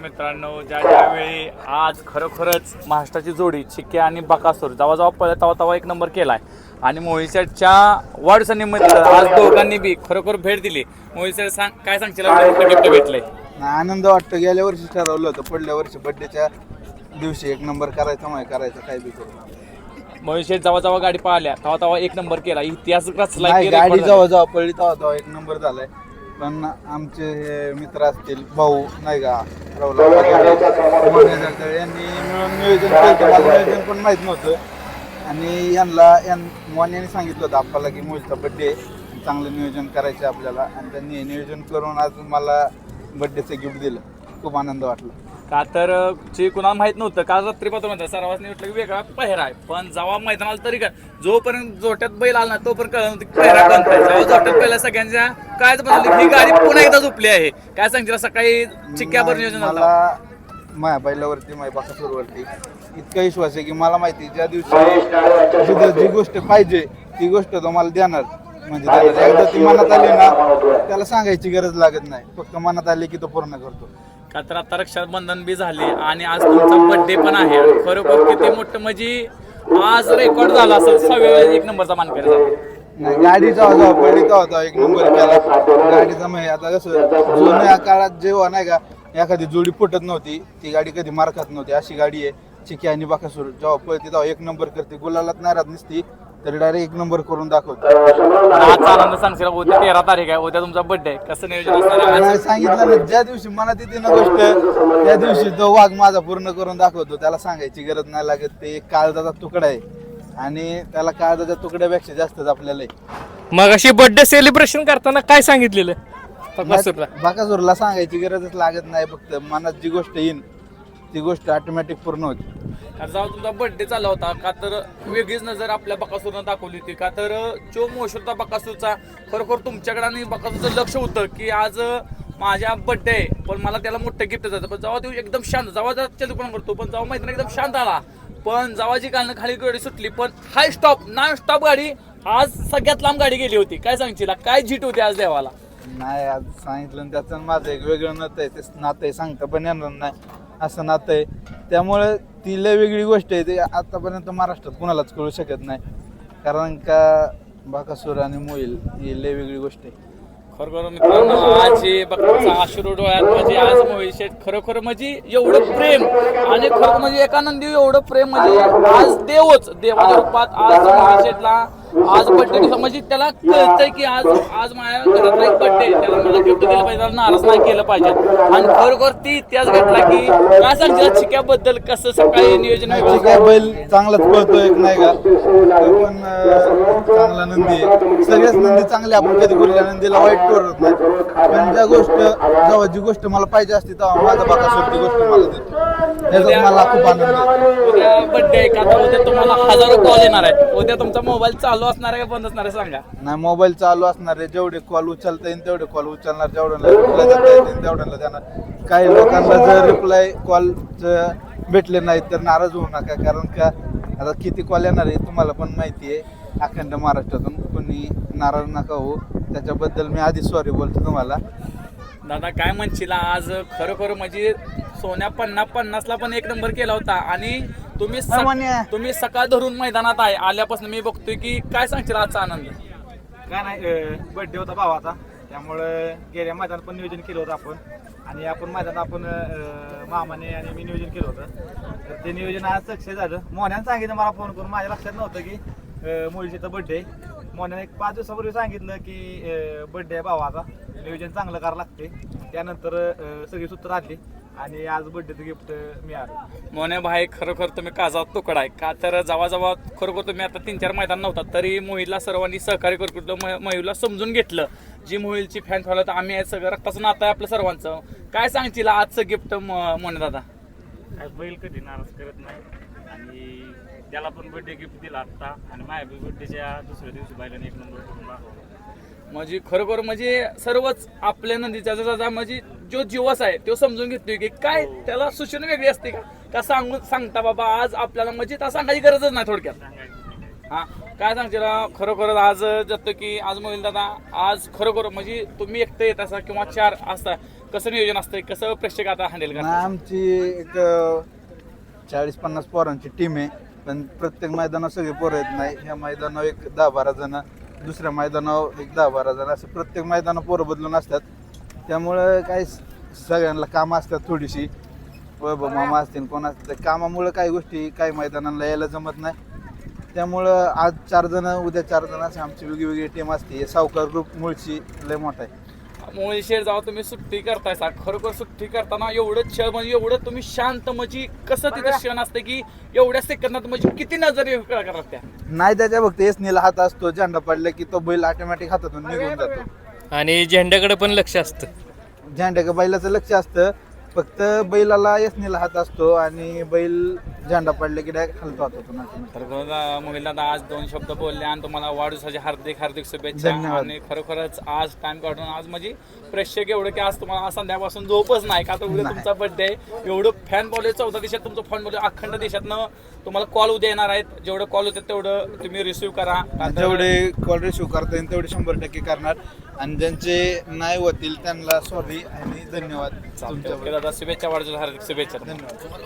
मित्रांनो ज्या ज्यावेळी आज खरोखरच महाराष्ट्राची जोडी चिक्के आणि बकासूर जेव्हा जेव्हा पळत तेव्हा तेव्हा एक नंबर केलाय. आणि मोहिशेटच्या वाढदिवसानिमित्त आज दोघांनी बी खरोखर भेट दिली. मोहिशेट सांग काय सांगशील? गिफ्ट भेटलंय? नाही, आनंद वाटतो. गेल्या वर्षी ठरवलं होतं. पुढल्या वर्षी बड्डेच्या दिवशी एक नंबर करायचा माय करायचा काय बी करू. मोहिशेट जेव्हा जेव्हा गाडी पाहिल्या. तेव्हा तेव्हा एक नंबर केला. इतिहास नाही की गाडी जेव्हा जेव्हा पडली. तेव्हा तेव्हा एक नंबर झालाय. पण आमचे हे मित्र असतील भाऊ नाही का राहुल यांनी मिळून नियोजन केलं नियोजन पण माहीत नव्हतं. आणि यांना यां मोहन यांनी सांगितलं होतं आपल्याला की मोहितचा बड्डे चांगलं नियोजन करायचं आपल्याला. आणि त्यांनी नियोजन करून आज मला बड्डेचं गिफ्ट दिलं. खूप आनंद वाटला. का तर जे कुणाला माहीत नव्हतं काल रात्री पाहतो म्हणतात सर्वांनी म्हटलं की वेगळा पहिरा आहे. पण जेव्हा मैदानाला तरी काय जोपर्यंत जोट्यात बैल आला ना तोपर्यंत कळलं नव्हतं की पहिरा कोणता आहे. जेव्हा जोट्यात पहिला सगळ्यांच्या काय बनवलं ही गाडी पुन्हा एकदा झोपली आहे. काय सांगितलं सकाळी चिक्क्यावर नाही, नियोजन झालं. मला माझ्या बैलावरती माझ्या बाकासूरवरती इतका विश्वास आहे की मला माहिती आहे, ज्या दिवशी जिथं जी गोष्ट पाहिजे ती गोष्ट तो मला देणार. म्हणजे त्याला एकदा ती मनात आली ना त्याला सांगायची गरज लागत नाही. फक्त मनात आली की तो पूर्ण करतो. का तर आता रक्षाबंधन बी झाले आणि आज तुमचा बर्थडे पण आहे. खरोखर किती मोठं म्हणजे आज रेकॉर्ड झाला असेल. सहाव्या एक नंबरचा मान झाला. नाही गाडीचा होता पडली होता एक नंबर केला. गाडीचा म्हणजे आता कसं जुन्या काळात जेव्हा नाही का एखादी जोडी फुटत नव्हती ती गाडी कधी मारखात नव्हती. अशी गाडी आहे चिकी आणि बाकासूर. जेव्हा पळते तेव्हा एक नंबर करते. गुलालात नारात नसती. तरी डायरेक्ट एक नंबर करून दाखवते. आजचा आनंद सांगशील उद्या तेरा तारीख आहे. उद्या तुमचा बर्थडे कसं नियोजन असणार आहे? आज? आणि सांगितलं ना ज्या दिवशी मनात येते ना गोष्ट त्या दिवशी तो वाघ माझा पूर्ण करून दाखवतो. त्याला सांगायची गरज नाही लागत. ते एक काळजाचा तुकडा आहे. आणि त्याला काळजाच्या तुकड्यापेक्षा जास्तच आपल्याला आहे. मग अशी बर्थडे सेलिब्रेशन करताना काय सांगितलेलं? बकासूरला बाकासूरला सांगायची गरजच लागत नाही. फक्त मनात जी गोष्ट येईन ती गोष्ट ऑटोमॅटिक पूर्ण होते. जेव्हा तुमचा बर्थडे चालला होता. का तर वेगळीच नजर आपल्या बकासूरनं दाखवली होती. का तर जो मोशोरचा बकासूरचा खरोखर तुमच्याकडे आणि बकासूरचं लक्ष होतं की आज माझ्या बड्डे आहे. पण मला त्याला मोठं गिफ्ट जातं पण जेव्हा तो एकदम शांत जेव्हा जेव्हा चलपण करतो पण जेव्हा माहिती एकदम शांत आला. पण जावाजी कालनं खाली गाडी सुटली पण हाय स्टॉप नॉन स्टॉप गाडी आज सगळ्यात लांब गाडी गेली होती. काय सांगशील? काय जीट होती आज देवाला? नाही आज सांगितलं त्याचं माझं एक वेगळं नातं आहे. ते नातं आहे सांगता पण येणार नाही. असं नातं आहे. त्यामुळे ती लय वेगळी गोष्ट आहे. ते आतापर्यंत महाराष्ट्रात कुणालाच कळू शकत नाही. कारण का बाकासूर आणि मोईल ही लय वेगळी गोष्ट आहे. खरोखर मित्रांनो आज हे बघता अश्रू डोळ्यात म्हणजे आज मोहित शेठ खरोखर म्हणजे एवढं प्रेम आणि खरं म्हणजे एकानंदी एवढं प्रेम म्हणजे आज देवच देवाच्या रूपात आज मोहित शेठला आज बर्थडे म्हणजे त्याला कळतंय की आज आज माझ्या घरातला एक बर्थडे त्याला मला गिफ्ट दिलं पाहिजे. त्याला नाराज नाही केलं पाहिजे. आणि खरोखर ती इतिहास घडला की काय सांगशील चिक्याबद्दल कसं सकाळी नियोजन आहे बैल चांगलाच पळतो एक नाही का? तो पण अं, चांगला नंदी आहे. सगळ्याच नंदी चांगले आपण कधी कुठल्या नंदीला वाईट करत नाही. पण ज्या गोष्ट जेव्हा जी गोष्ट मला पाहिजे असते तेव्हा माझा बाका ती गोष्ट मला देतो. याचा मला खूप आनंद आहे. उद्या आहे का? तर उद्या तुम्हाला हजारो कॉल येणार आहेत. उद्या तुमचा मोबाईल चालू असणार आहे का बंद असणार आहे सांगा. नाही मोबाईल चालू असणार आहे. जेवढे कॉल उचलता येईल तेवढे कॉल उचलणार. जेवढ्याला रिप्लाय देता येतील तेवढ्याला देणार. काही लोकांना जर रिप्लाय कॉल भेटले नाहीत तर नाराज होऊ नका. कारण का आता किती कॉल येणार आहे तुम्हाला पण माहिती आहे. अखंड महाराष्ट्रातून कोणी नाराज नका हो त्याच्याबद्दल मी आधी सॉरी बोलतो तुम्हाला. दादा काय म्हणशील? आज खरोखर म्हणजे सोन्या पन्नास पन्नासला पण एक नंबर केला होता. आणि तुम्ही सक-. तुम्ही सकाळ धरून मैदानात आहे. आल्यापासून मी बघतोय की काय सांगशील आजचा आनंद? काय नाही बर्थडे होता भावाचा त्यामुळं गेल्या मैदानात पण नियोजन केलं होतं आपण. आणि आपण मैदानात आपण अं, मामाने आणि मी नियोजन केलं होतं. तर ते नियोजन आज सक्सेस झालं. मोहन्यानं सांगितलं मला फोन करून. माझ्या लक्षात नव्हतं की मुलीचा बर्थडे मोहन्याने एक पाच दिवसापूर्वी सांगितलं की बर्थडे आहे भावाचा. नियोजन चांगलं करावं लागते त्यानंतर अं, सगळी सूत्र आली आणि आज बर्थडेचं गिफ्ट मिळालं मोने भाई खरोखर तुम्ही काजा तुकडा आहे. का तर जेव्हा खरोखर तुम्ही आता तीन चार मैदान नव्हता तरी मोहितला सर्वांनी सहकार्य करू मयूरला समजून घेतलं. जी मोहिलची फॅन फॉलो तर आम्ही आहे सगळं रक्ताचं नातं आहे आपलं सर्वांचं. काय सांगशील आजचं गिफ्ट मोने दादा? काय बैल कधी नाराज करत नाही. आणि त्याला पण बर्थडे गिफ्ट दिला आता. आणि माझ्या बर्थडेच्या दुसऱ्या दिवशी बैलाने एक नंबर करून दाखवला. म्हणजे खरोखर म्हणजे सर्वच आपल्या नंदीचा जसा म्हणजे जो जीवस आहे तो समजून घेतोय की काय त्याला सूचना वेगळी असते का? का सांगून सांगता बाबा आज आपल्याला म्हणजे त्या सांगायची गरजच नाही थोडक्यात. हा काय सांगशील खरोखर आज जातो की आज मोहिल दादा आज खरोखर म्हणजे तुम्ही एकटे येत असा किंवा चार असता कसं नियोजन असतंय? कसं प्रेक्षक आता हँडल करतात? आमची एक चाळीस पन्नास पोरांची टीम आहे. पण प्रत्येक मैदानावर सगळे पोरं येत नाही. ह्या मैदानावर एक दहा बारा जण दुसऱ्या मैदानावर एक दहा बारा जण असं प्रत्येक मैदानावर पोरं बदलून असतात. त्यामुळं काय सगळ्यांना कामं असतात थोडीशी. वैभव मामा असतील कोण असतील कामामुळं काही गोष्टी काही मैदानाला यायला जमत नाही. त्यामुळं आज चार जण उद्या चार जण असे आमची वेगळी वेगळी टीम असते सावकार ग्रुप मुळशी लय मोठा आहे. मोहित शेठ जेव्हा तुम्ही सुट्टी करताय सा खरोखर सुट्टी करताना एवढं क्षण म्हणजे एवढं तुम्ही शांत म्हणजे कसं तिथं क्षण असतं की एवढ्या सेकंदात म्हणजे किती नजर करतात त्या? नाही त्याच्या फक्त एसनीला हात असतो झेंडा पडला की तो बैल ऑटोमॅटिक हातातून निघून जातो. आणि झेंड्याकडे पण लक्ष असतं. झेंड्या का बैलाचं लक्ष असतं. फक्त बैलाला एसनीला हात असतो आणि बैल झेंडा पडला की डायरेक्ट हलतो हातातून automatic. तर दादा आज दोन शब्द बोलले आणि तुम्हाला वाढदिवसाची हार्दिक हार्दिक शुभेच्छा धन्यवाद. आणि खरोखरच आज टाइम काढून आज म्हणजे प्रेक्षक एवढं की आज तुम्हाला आज संध्याकाळपासून झोपच नाही का तर उद्या नाही. तुमचा बर्थडे एवढं फॅन बॉले चौदा देशात तुमचं फॅन बॉले अखंड देशातनं तुम्हाला कॉल उद्या येणार आहेत जेवढं कॉल होते तेवढं तुम्ही रिसिव्ह करा का तर- जेवढे कॉल रिसिव्ह करता येईल तेवढे शंभर टक्के करणार आणि ज्यांचे नाही होतील त्यांना सॉरी आणि धन्यवाद. तुमच्या शुभेच्छा वाढदिवसाच्या हार्दिक शुभेच्छा. धन्यवाद.